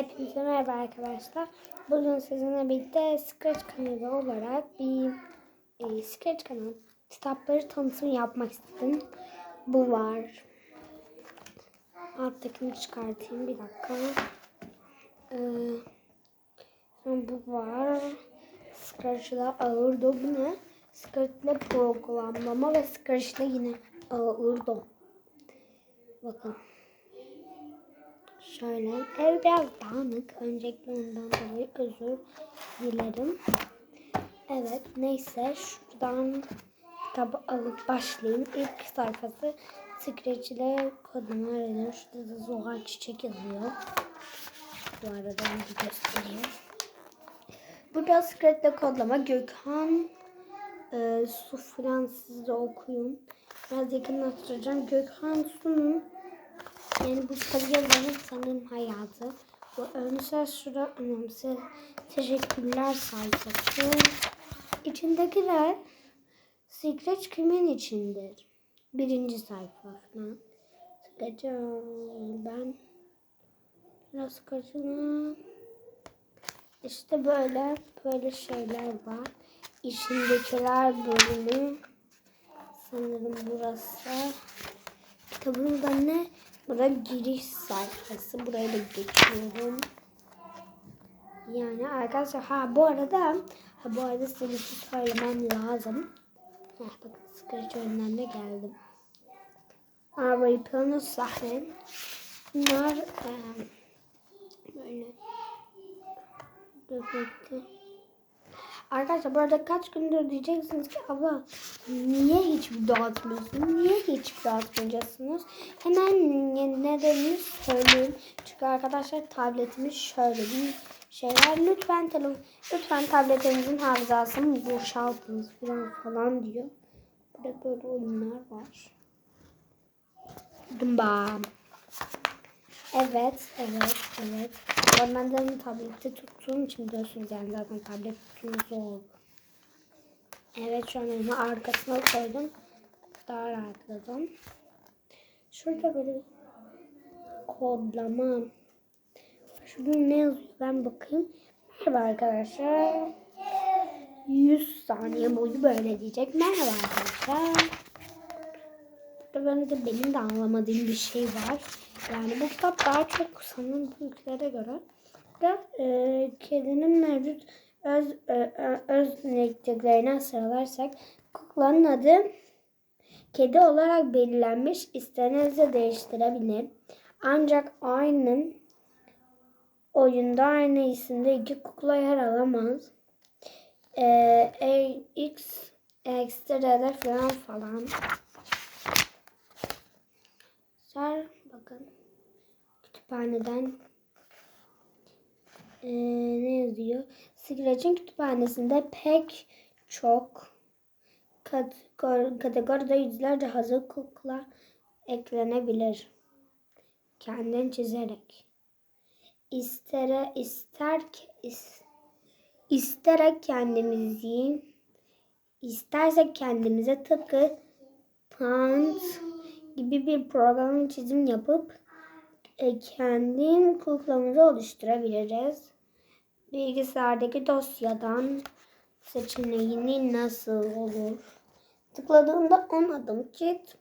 Hepinize merhaba arkadaşlar. Bugün sizinle birlikte Scratch kanalı olarak bir e, Scratch kanalı kitapları tanıtım yapmak istedim. Bu var. Alttakini çıkartayım bir dakika. Ee, bu var. Scratch'la ağırdı. Bu ne? Scratch'la programlama ve Scratch'la yine ağırdı. Bakın. Şöyle ev biraz dağınık. Öncelikle ondan dolayı özür dilerim. Evet neyse şuradan kitabı alıp başlayayım. İlk sayfası Scratch ile kodlama öğreniyor. Şurada da Zuhal Çiçek yazıyor. Bu arada onu bir göstereyim. Burada Scratch ile kodlama Gökhan e, Su de okuyun. Biraz yakınlaştıracağım. Gökhan Su'nun yani bu yazanın sanırım hayatı. Bu önsel şura önemsiz teşekkürler sayfası. İçindekiler Secret kimin içindir? Birinci sayfa falan. Sıkıcı ben biraz sıkıcı. İşte böyle böyle şeyler var. İçindekiler bölümü sanırım burası. Kitabın da ne? Burada giriş sayfası. Buraya da geçiyorum. Yani arkadaşlar ha bu arada ha bu arada size şey söylemem lazım. Heh, bakın Scratch önlerine geldim. Arabayı planı sahne. Bunlar e, böyle bekle. Arkadaşlar bu arada kaç gündür diyeceksiniz ki abla niye hiç video atmıyorsun? Niye hiç video atmayacaksınız? Hemen nedenini söyleyeyim. Çünkü arkadaşlar tabletimiz şöyle bir şey var. Lütfen telefon, lütfen tabletinizin hafızasını boşaltınız falan falan diyor. Burada böyle oyunlar var. Dumbam. Evet, evet, evet. Ben de tablette tuttuğum için biliyorsunuz yani zaten tablet tuttuğum zor. Evet şu an onu arkasına koydum. Daha rahatladım. Şurada böyle kodlama. Şurada ne yazıyor ben bakayım. Merhaba arkadaşlar. 100 saniye boyu böyle diyecek. Merhaba arkadaşlar. Böyle de benim de anlamadığım bir şey var. Yani bu kitap daha çok sanırım büyüklere göre da e, kedinin mevcut öz e, e, özelliklerine sıralarsak kuklanın adı kedi olarak belirlenmiş istenirse değiştirebilir. Ancak aynı oyunda aynı isimde iki kukla yer alamaz. Ee, X ekstrada falan falan. Bakın kütüphaneden ee, ne yazıyor? Scratch'in kütüphanesinde pek çok kategori, kategoride yüzlerce hazır kukla eklenebilir. Kendin çizerek. İstere, ister, is, isterek kendimizi istersek kendimize tıpkı Paint gibi bir programın çizim yapıp e, kendi kuklamızı oluşturabiliriz. Bilgisayardaki dosyadan seçeneğini nasıl olur? Tıkladığımda 10 adım kit